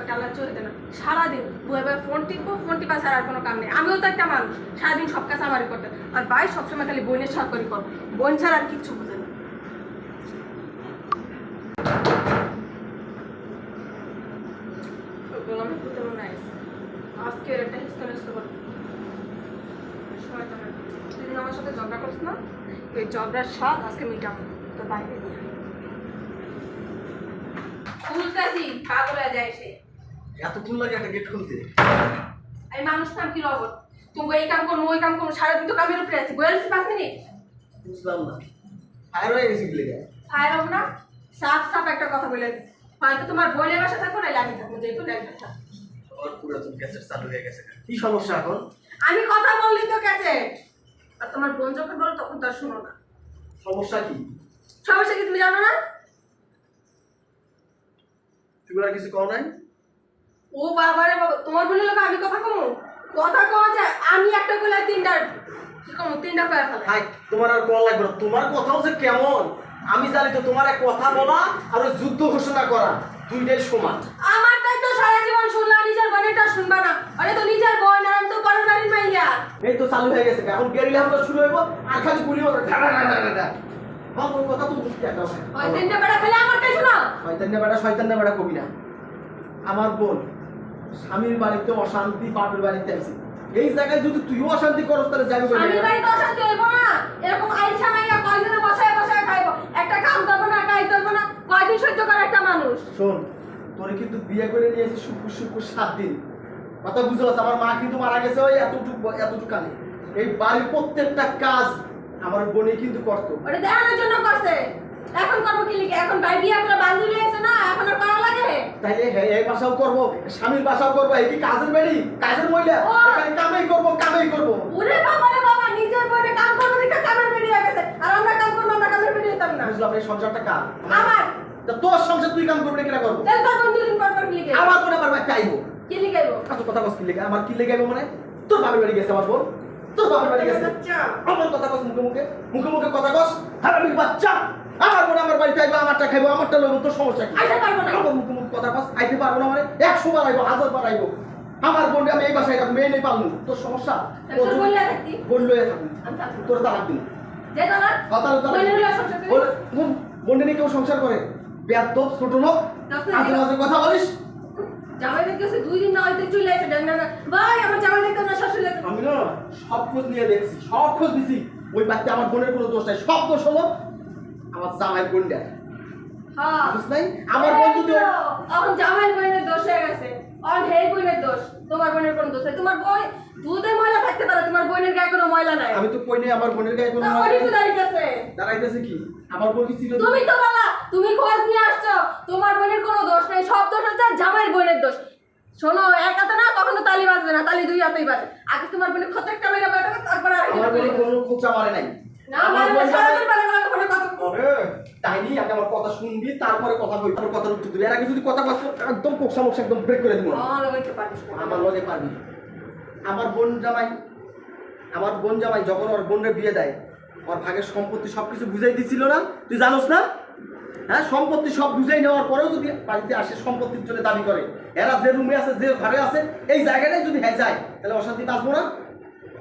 একটা আল্লাহ চলে দেয় না সারাদিন ফোন টিপবো, ফোন আর কোনো কাম নেই। আমিও তো একটা সারাদিন সব কাজ করতে। আর সবসময় বোনের বোন ছাড়া আর কিচ্ছু না। আজকে একটা শয়তানের। আমার সাথে না? ঝগড়ার স্বাদ আজকে মিটাবো। তো বাইরে দিয়ে খুলতেছি পাগল হয়ে যায় সে। এতক্ষণ লাগে একটা গেট খুলতে? আমি মানুষ নাম কি রবট তুমি এই কাম করো ওই কাম করো সারাদিন তো কামের উপরে আছি। বলেছি পাঁচ মিনিট বুঝলাম না। ফায়ার হয়ে গেছি কি ফায়ার হব না? সাফ সাফ একটা কথা বলে হয়তো তোমার বোনের বাসা থাকো নাহলে আমি থাকব যে কোনো একটা থাকো। আমার পুরাতন ক্যাসেট চালু হয়ে গেছে। কি সমস্যা এখন? আমি কথা বললি তো গেছে আর তোমার বোন যখন বলো তখন তো আর শোনো না। সমস্যা কি? সমস্যা কি তুমি জানো না? তুমি আর কিছু কও নাই? ও বাবারে বাবা তোমার বোনের লোক আমি কথা কমো? কথা কওয়া যায় আমি একটা কইলে তিনটা কি কমো তিনটা কয়ে ফেলে। হাই তোমার আর কল লাগবে তোমার কথাও যে কেমন? আমি জানি তো তোমার এক কথা বলা আর ওই যুদ্ধ ঘোষণা করা দুইটাই সমান। আমারটাই তো সারা জীবন শুনলা নিজের বোনেরটা শুনবা না। আরে তো নিজের বোন আর আমি তো পরের বাড়ির মাইয়া। এই তো চালু হয়ে গেছে এখন গেরিলা হামলা শুরু হইব আর খালি গুলি হবে। ঢাকা ঢাকা ঢাকা আমার কথা তো বুঝতে একটা ওই তিনটা বেড়া খেলে আমারটাই শোনো। শয়তান না বেটা শয়তান না বেটা কবি না। আমার বোন স্বামীর বাড়িতে অশান্তি বাপের বাড়িতে আছে এই জায়গায় যদি তুইও অশান্তি করস তাহলে যাবি বলে আমি বাড়িতে অশান্তি হইব না। এরকম আইসা মাইয়া কয়দিনে বসায় বসায় খাইবো। একটা কাম করব না কাজ করব না। কয়দিন সহ্য করে একটা মানুষ? শোন তোরে কিন্তু বিয়ে করে নিয়েছি শুক্র শুক্র সাত দিন। কথা পারছ আমার মা কিন্তু মারা গেছে ওই এতটুকু এতটুকু কানে এই বাড়ির প্রত্যেকটা কাজ আমার বোনে কিন্তু করতো। ওটা দেখানোর জন্য করছে। এখন করব কি লিখে? এখন ভাই বিয়া করে বান্ধবী লিয়েছে না এখন আর করা লাগে তাইলে এই বাসাও করব স্বামীর বাসাও করব এই কি কাজের বেড়ি? কাজের মহিলা? এখানে কামাই করব কামাই করব। ওরে বাবা রে বাবা নিজের কাম করব কামের বেরিয়ে গেছে। আর আমরা কাম করব আমরা কামের যেতাম না। বুঝলাম এই সংসারটা কার? আমার। তা তোর সংসার তুই কাম করবি কেনা করব? তাহলে তোর বন্ধু দিন পর পর কি লিখে? আমার কি লিখাইবো? এত কথা কস কি আমার কি লেগে আইবো মানে? তোর বাপের বাড়ি গেছে আমার বোন। তোর বাপের বাড়ি গেছে। আচ্ছা আমার কথা কস মুখে মুখে। মুখে মুখে কথা কস। হারামির বাচ্চা। আমার বোন আমার বাড়িতে আইবো আমারটা খাইবো আমারটা লইবো তোর সমস্যা কি? আইতে পারব না। আমার মুখে কথা আইতে পারব না মানে একশো বার আইবো হাজার বার আইবো। আমার বোনকে আমি এই বাসায় রাখব মেয়ে নেই পারব তোর সমস্যা? তোর বোন লইয়া থাকবি? তোর তালাক দিন যে দাদা কথা বোনের হলে সংসার করিস? বোনটা নিয়ে কেউ সংসার করে? বেয়াদ ছোট লোক। মাঝে মাঝে কথা বলিস? জামাই দেখতেছে দুই দিন না হইতে চলে আসে না। ভাই আমার জামাই দেখতে না আমি না সব খোঁজ নিয়ে দেখছি সব খোঁজ দিছি। ওই বাচ্চা আমার বোনের কোনো দোষ নাই সব দোষ হলো আমার জামাই বোনটা হ্যাঁ বুঝছ নাই? আমার বোন তো, এখন জামাইয়ের বোনের দোষ হয়ে গেছে। হেই বোনের দোষ তোমার বোনের কোনো দোষ নাই। তোমার বোন দুধে ময়লা থাকতে পারে তোমার বোনের গায়ে কোনো ময়লা নাই। আমি তো কই নাই আমার বোনের গায়ে কোনো তো ওরই তো দাঁড়াইতেছে। কি? আমার বোন কি ছিল? তুমি তো বলা তুমি খোঁজ নিয়ে আসছো। তোমার বোনের কোনো দোষ নেই। সব দোষ হচ্ছে জামাইয়ের বোনের দোষ। শোনো এক হাতে না কখনো তালি বাজবে না তালি দুই হাতেই বাজে। আগে তোমার বোনের মেরে তারপর আর আমার বোন কোনো খোঁচা মারে নাই। না বেলা কথা আরে। তাইনি আগে আমার কথা শুনবি তারপরে কথা কইবি আমার কথা উত্তর দিবি এর আগে যদি কথা কস একদম কোকসা মোকসা একদম ব্রেক করে দিব আমার লগে পারবি আমার বোন জামাই আমার বোন জামাই যখন ওর বোনের বিয়ে দেয় ওর ভাগের সম্পত্তি সব কিছু বুঝাই দিছিল না? তুই জানোস না? হ্যাঁ সম্পত্তি সব বুঝাই নেওয়ার পরেও যদি বাড়িতে আসে সম্পত্তির জন্য দাবি করে এরা যে রুমে আছে যে ঘরে আছে এই জায়গাটাই যদি হ্যাঁ যায় তাহলে অশান্তি বাঁচবো না?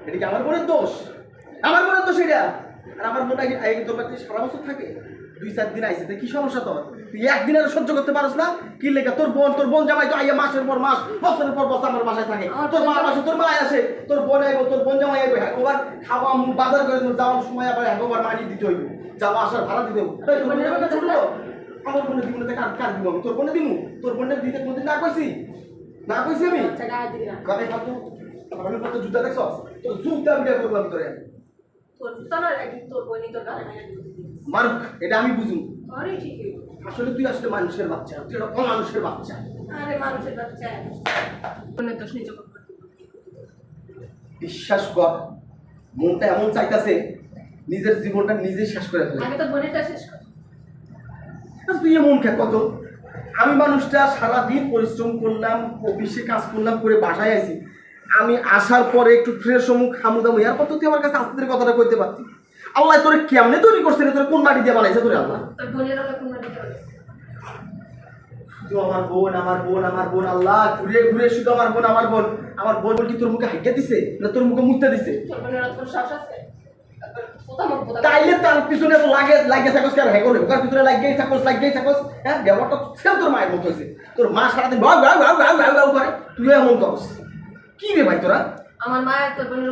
এটা কি আমার বোনের দোষ? আমার বোনের দোষ এটা। আর আমার বোন আগে আগে তোর বাড়িতে সারা বছর থাকে? দুই চার দিন আইসে কি সমস্যা তোর? তুই একদিন আর সহ্য করতে পারস না? কি লেগে? তোর বোন তোর বোন জামাই তো আইয়া মাসের পর মাস বছরের পর বছর আমার বাসায় থাকে। তোর মা বোন তোর মা আসে তোর বোন আইব তোর বোন জামাই আইব একবার খাওয়া বাজার করে দেবো যাওয়ার সময় আবার একবার মাটি দিতে হইব। যাওয়া আসার ভাড়া দিতে হইব। তোর। আমার বোনের দিব না কার কার দিব আমি? তোর বোনে দিব তোর বোনের দিতে কোনদিন না কইছি? না কইছি আমি? কবে খাতো আমি কত জুতা দেখছস? তোর জুতা বিয়ে করব আমি তোরে। তোর তো না তোর বোনই তোর গায়ে। মারুক এটা আমি বুঝুন। আসলে তুই আসলে মানুষের বাচ্চা তুই একটা অমানুষের বাচ্চা। আরে মানুষের বাচ্চা। বিশ্বাস কর মনটা এমন চাইতাছে নিজের জীবনটা নিজে শেষ করে ফেলে। আগে তো বোনেরটা শেষ কর। তুই এমন কে? কত? আমি মানুষটা সারাদিন পরিশ্রম করলাম অফিসে কাজ করলাম করে বাসায় আইছি। আমি আসার পরে একটু ফ্রেশ হমু খামু দামু এরপর তো তুই আমার কাছে আস্তে কথাটা কইতে পারতি। আল্লাহ তোরে কেমনে তৈরি করছে রে? তোর কোন মাটি দিয়ে বানাইছে তোরে আল্লাহ? আমার বোন আমার বোন আমার বোন আল্লাহ ঘুরে ঘুরে শুধু আমার বোন আমার বোন। আমার বোন কি তোর মুখে দিছে না তোর মুখে দিছে? তাইলে তার পিছনে লাগে লাগে থাকস কেন? হ্যাঁ ওর পিছনে লাগেই থাকস লাগেই থাকস? হ্যাঁ ব্যবহারটা সেও তোর মায়ের মতো হয়েছে তোর মা সারাদিন গাও গাও করে। তুই এমন করস। কি রে ভাই তোরা? আমার বোনের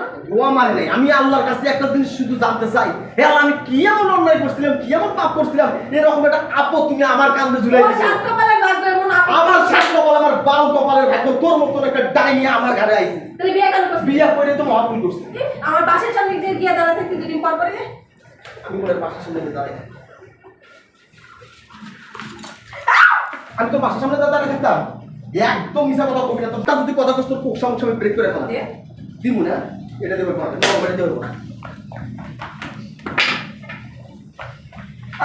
না? নেই। আমি আল্লাহর কাছে একটা জিনিস শুধু জানতে চাই। আমি কি এমন অন্যায় করছিলাম কি এমন পাপ করছিলাম? এরকম একটা আপদ তুমি আমার কান্দে ঝুলাই দিছো আমার কপালের ভাগ্য তোর একটা ডাইনি আমার ঘরে আইছে। তাহলে বিয়ে কেন করছিস? বিয়ে করে তো মহাপুল আমার বাসার সামনে গিয়ে দাঁড়া থাকতে দুদিন পর পরে? আমি বাসার সামনে দাঁড়াই আমি তো বাসার সামনে দাঁড়িয়ে থাকতাম। একদম মিশা কথা কবি না। তো যদি কথা কষ্ট তোর কোক সমস্যা আমি ব্রেক করে ফেলা দে। দিমু না? এটা দেবো না দেবো না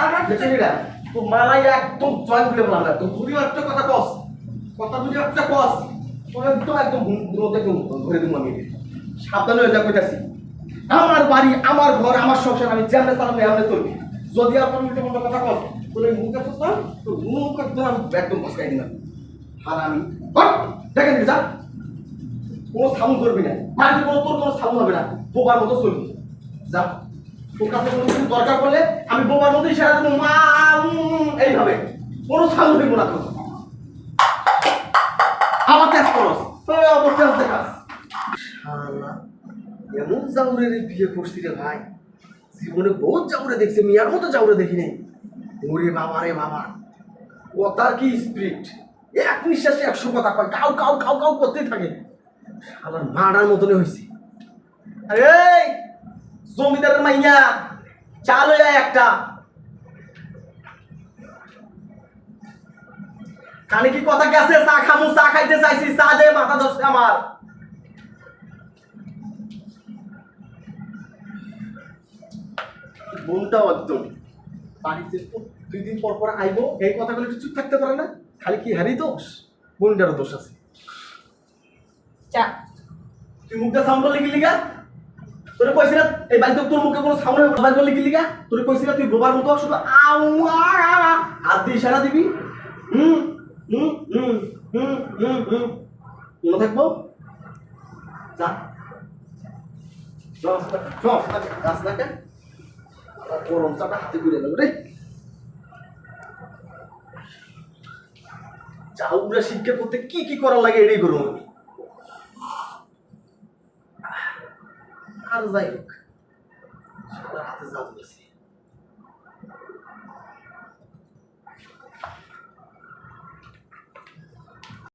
আমার দেখছেন এটা? তো মালাই একদম জয়েন করে বললাম না। তো দুই একটা কথা কস কথা দুই একটা কস তোর একদম একদম ধরে দিব আমি। সাবধান হয়ে যা কইতাছি। আমার বাড়ি আমার ঘর আমার সংসার আমি যেমনে এমনে চলবি। যদি কোনো কথা কস তোর মুখে তো না তো মুখ একদম একদম দিলাম। আর আমি দেখেন যা কোনো সাউন্ড করবি না। বাড়িতে কোনো তোর কোনো সাউন্ড হবে না, বোবার মতো চলবি। যা, তোর কাছে কোনো কিছু দরকার পড়লে আমি বোবার মতো ইশারা দেবো, মা এইভাবে। কোনো সাউন্ড দিব না তোর। আবার ত্যাগ করস কাজ শালা, এমন জাউরের বিয়ে করছি রে ভাই। জীবনে বহুত জাউরে দেখছি মিয়ার মতো জাউরে দেখিনি ওরে বাবা রে বাবা, কথার কি স্পিরিট এক নিঃশ্বাসে একশো কথা কয়, কাউ কাউ কাউ কাউ করতেই থাকে। শালার মারার মতনই হয়েছে আরে জমিদারের মাইয়া চাল হয়ে একটা। কানে কি কথা গেছে? চা খামু, চা খাইতে চাইছি, চা দে, মাথা ধরছে আমার। বোনটাও একদম বাড়িতে দুই দিন পর পর আইবো, এই কথাগুলো চুপ থাকতে পারে না? খালি কি হ্যারি দোষ বোনটারও দোষ আছে চা তুই মুখটা সাউন্ড করলি কি লিগা তোরে কইছি না এই বাড়িতে তোর মুখে কোনো সাউন্ড হবে করলি কি লিগা তোরে কইছি না তুই বোবার মতো শুধু আউ হাত দিয়ে ইশারা দিবি হুম হুম হুম হুম হুম হুম মনে থাকব যা গাছ নাকে গরম চাটা হাতে ঘুরে নেব রে চাউরা শিক্ষা করতে কি কি করা লাগে এটাই করুন। আমি আর যাই হোক হাতে জাদু আছে।